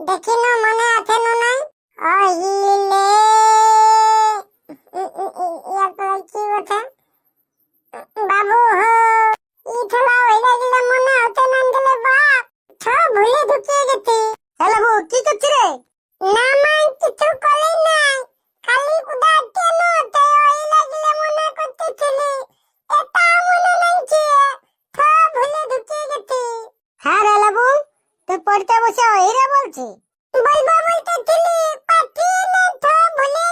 দেখিনো মনে আছে নো নাই? অহিলে ইয়ার পরে কি কথা বাবু হো ই ঠেলা হইলা গিলা মনে হতে নাম দিলে বাপ ছ ভুলে রে না বলছি। বলব বলতে নে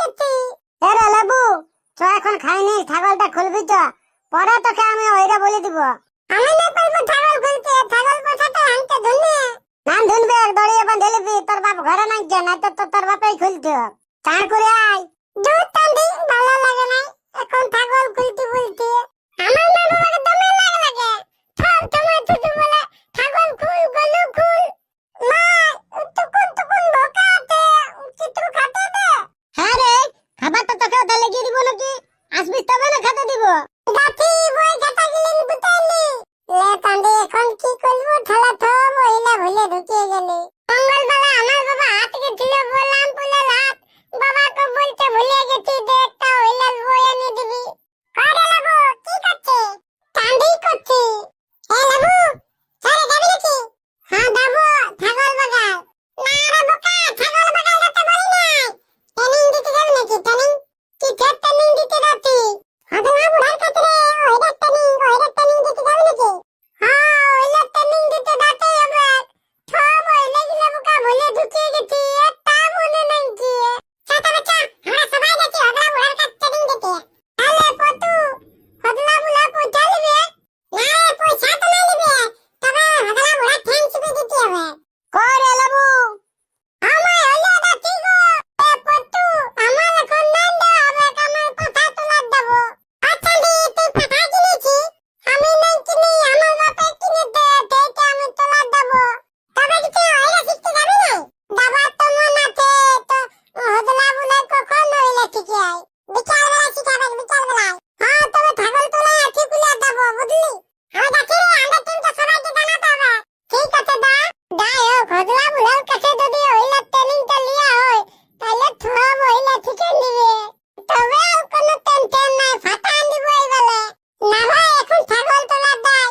গেছি। এখন খাইনি ছাগলটা খুলবি তো পরে তোকে আমি ওইটা বলে দিব। আমি না পারব ছাগল খুলতে, ছাগল পোষাতে আনতে ধুনে। নাম ধুনবে দড়িয়ে বাঁধে লিবি তোর বাপ ঘরে নাই যে না তো তোর বাপেই খুলতে চার করে আয়। দুধ টান্দি ভালো লাগে না এখন ছাগল খুলতে বলতে আমার না বাবাকে দমে লাগে লাগে। সব সময় শুধু বলে লেগে দিব আসবি তবে না খেতে দিব? গাছি, বই খাতা গেলেন বুতাইলি লে তান্ডে এখন কি করব? ঠালা তো মহিলা ভুলে ঢুকিয়ে গেলি। মঙ্গলবেলা আমার বাবা হাত গেছিল বললাম বলে রাত বাবাকে বলতে ভুলে গেছি যে একটা ওইলাল বই এনে দিবি। কয়টা লাগো কি করছে? কান্দি করছি। এ লাগু চলে যাবি নাকি হ্যাঁ যাব ছাগল বাগাল না রে বোকা ছাগল বাগাল যেতে বলি নাই ট্রেনিং দিতে যাবি নাকি ট্রেনিং কি ফের ট্রেনিং দিতে যাচ্ছি হ্যাঁ তো না বুড়ার কাছে রে ওইটা ট্রেনিং ওইটা ট্রেনিং দিতে যাবি নাকি হ্যাঁ ওইটা ট্রেনিং দিতে যাতেই হবে সব ওইলে গিলে বোকা ভুলে ঢুকিয়ে গেছি একটা মনে নাই কি চাচা বাচ্চা আমরা সবাই যাচ্ছি হগলা বুড়ার কাছে ট্রেনিং দিতে তাহলে পতু হগলা বুড়া পয়সা নেবে না রে পয়সা তো না নেবে তবে হগলা বুড়া ঠ্যাং চিপে দিতে হবে কই রে লাবু আমায় হইলে যাচ্ছি গো এ পতু আমার এখন নাম দেওয়া হবে আমার পাঠা তোলার দেবো আচ্ছা দি তুই পাঠা কিনেছি আমি নাই কিনি আমার বাপে কিনে দে সেইটা আমি তোলার দেবো তবে কিছু হইলে শিখতে যাবি না দাবার তো মন আছে তো হদলা বুলাই কখন হইলে শিখে আই বিকাল বেলা শিখাবে বিকাল বেলায় হ্যাঁ তবে ছাগল তোলা আছে কুলে দেবো বুঝলি আমি যাচ্ছি রে আমাদের টিমটা সবাইকে জানাতে হবে ঠিক আছে দা দাই হোক হদলা বুলার কাছে যদি হইলে ট্রেনিংটা লিয়া হয় তাহলে থোড়া হইলে শিখে নিবে তবে আর কোনো টেনশন নাই ফাটা দিব এই বলে না ভাই এখন ছাগল তোলা দেয়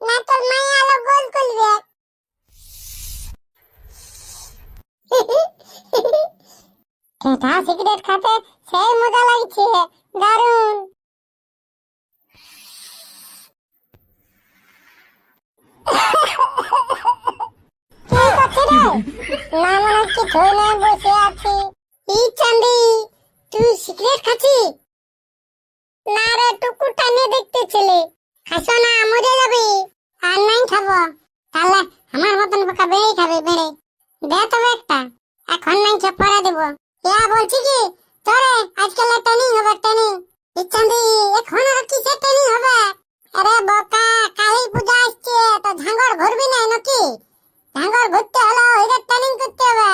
না তোর মাইয়া আলো গোল করবে এটা সিগারেট খাতে সেই মজা লাগছে দারুণ কি করছিস রে? না হচ্ছে ধরে বসে আছি। এই চান্দি তুই সিগারেট খাচ্ছিস? না রে, টুকু টানিয়ে দেখতে ছেলে। খাসো না, মরে যাবি। আর নাই খাব। তাহলে আমার মতন বোকা বেড়েই খাবে, বেড়ে। দে তবে একটা। এখন নাই পরে দেবো। ইয়া বলছি কি? চলে আজকাল ট্রেনিং হবে ট্রেনিং ইচ্ছান্দি এখন আর কিসের ট্রেনিং হবে আরে বোকা কালী পূজা আসছে তো ঝাঙ্গর ঘুরবি না নাকি ঝাঙ্গর ঘুরতে হলো ওইটা ট্রেনিং করতে হবে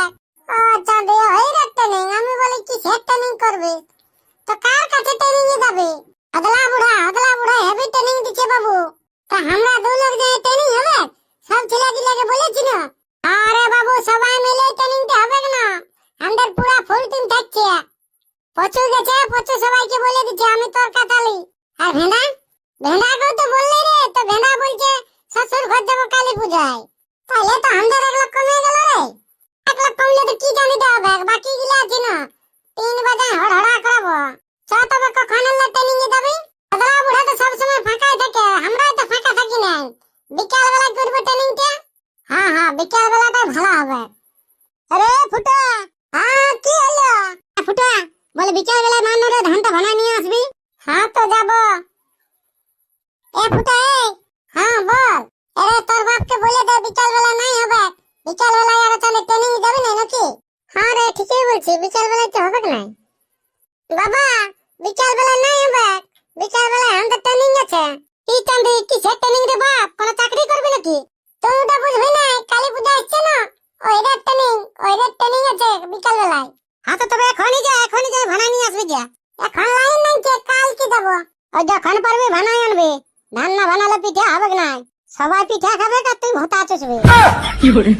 ও চাঁদে ওইটা ট্রেনিং আমি বলি কিসের ট্রেনিং করবি তো কার কাছে ট্রেনিং এ যাবে আগলা বুড়া আগলা বুড়া হেভি ট্রেনিং দিচ্ছে বাবু তো আমরা দু লোক যে ট্রেনিং হবে সব ছেলে দিলাকে বলেছি না আরে বাবু সবাই মিলে ট্রেনিংটা হবে না আমাদের পুরা ফুল টিম থাকছে পচু গেছে পচু সবাইকে বলে দিচ্ছে, আমি তোর কাতালি। আর ভেন্দা? ভেন্দাকেও তো বললি রে, তো ভেন্দা বলছে, শ্বশুর ঘর যাব কালী পূজায়। তাহলে তো আমাদের এক লাখ কমে গেল রে। এক লাখ কমলে তো কি জানিতে হবে বাকি গুলো আছে না। তিন বাজে হড়হড়া করাবো। চ তবে কখন এলে ট্রেনিং এ যাবি? আগলা বুড়া তো সবসময় ফাঁকাই থাকে আমরাও তো ফাঁকা থাকি না বিকাল বেলা করব ট্রেনিংটা হ্যাঁ হ্যাঁ বিকাল বেলাটা ভালো হবে। আরে ফুটা হ্যাঁ কি হলো? ফুটা বলে, বিকাল বেলায় মান্নরে ধানটা ভানা নিয়ে আসবি? হ্যাঁ তো যাব। এ ফুটা এ হ্যাঁ বল। আরে তোর বাপকে বলে দে, বিকাল বেলা নাই হবে। বিকাল বেলায় আর তাহলে ট্রেনিং যাবি না নাকি? হ্যাঁ রে, ঠিকই বলছি, বিকাল বেলায় তো হবে না বাবা, বিকাল বেলা নাই হবে। বিকাল বেলা আমাদের ট্রেনিং আছে। কি চান্দি কিসের ট্রেনিং রে বাপ কোনো চাকরি করবি নাকি? তুই তো বুঝবি না কালী পূজা আসছে না? ওইটা ট্রেনিং ওইটা ট্রেনিং আছে বিকাল বেলায়। হ্যাঁ তো তবে এখনই যা এখনই যা ভানা নিয়ে আসবি যা এখন লাইন নাই যে কাল কি যাব। ওই যখন পারবে ভানাই আনবে। ধান না ভানালে পিঠে হবে না সবাই পিঠা খাবে আর তুই ভোতা চুষবি 有人，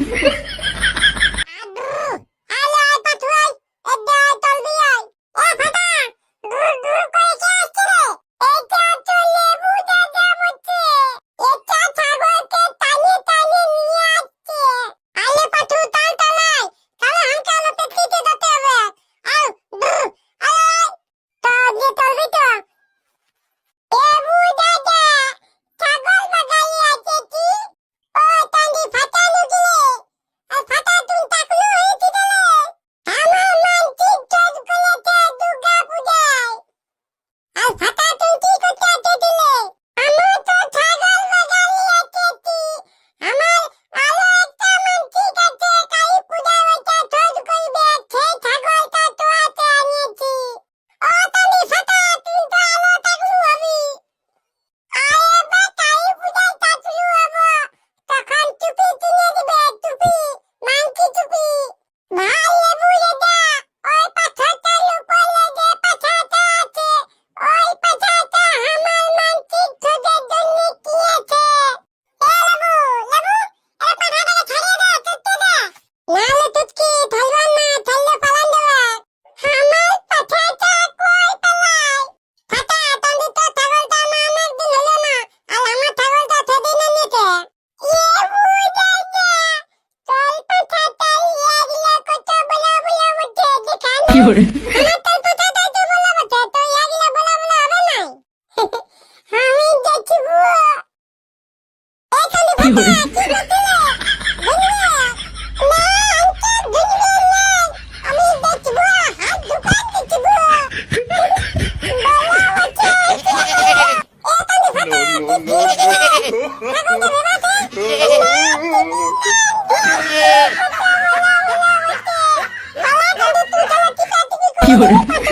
এখানে কি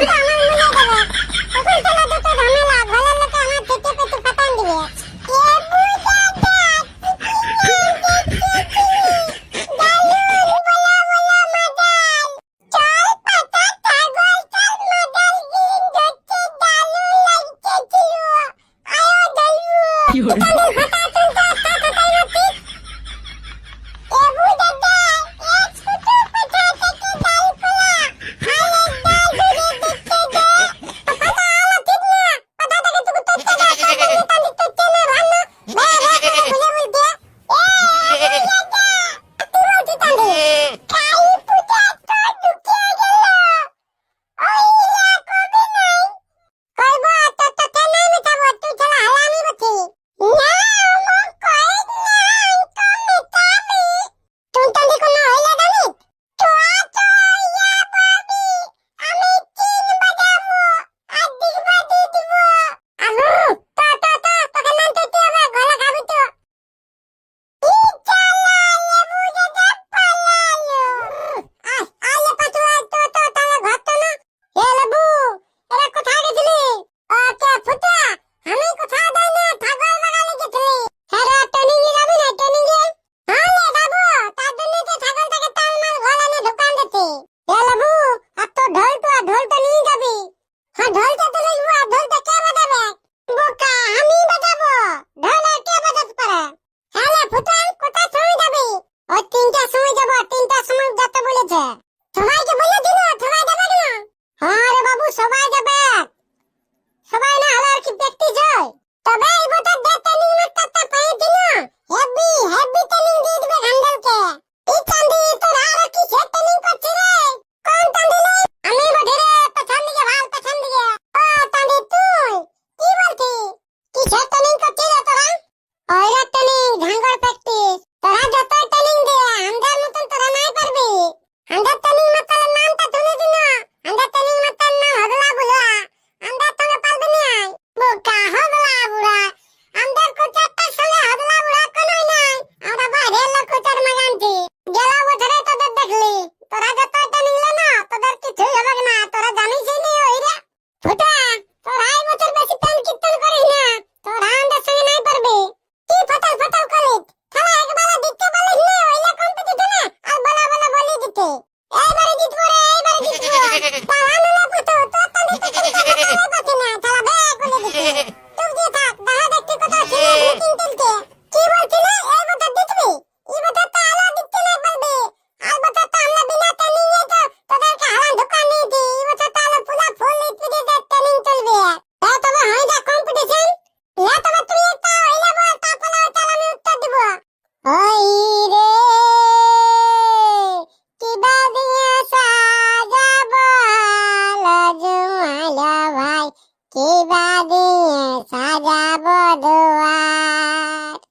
crap.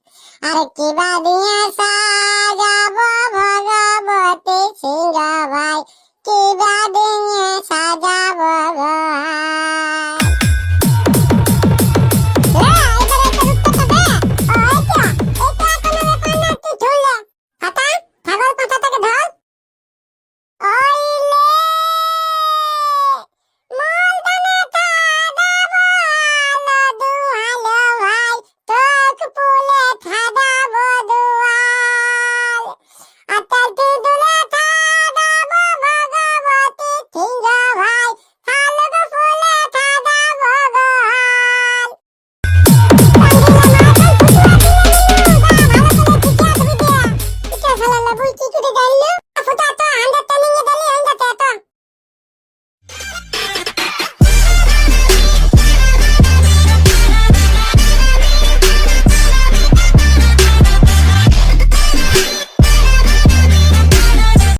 Arquivado e essa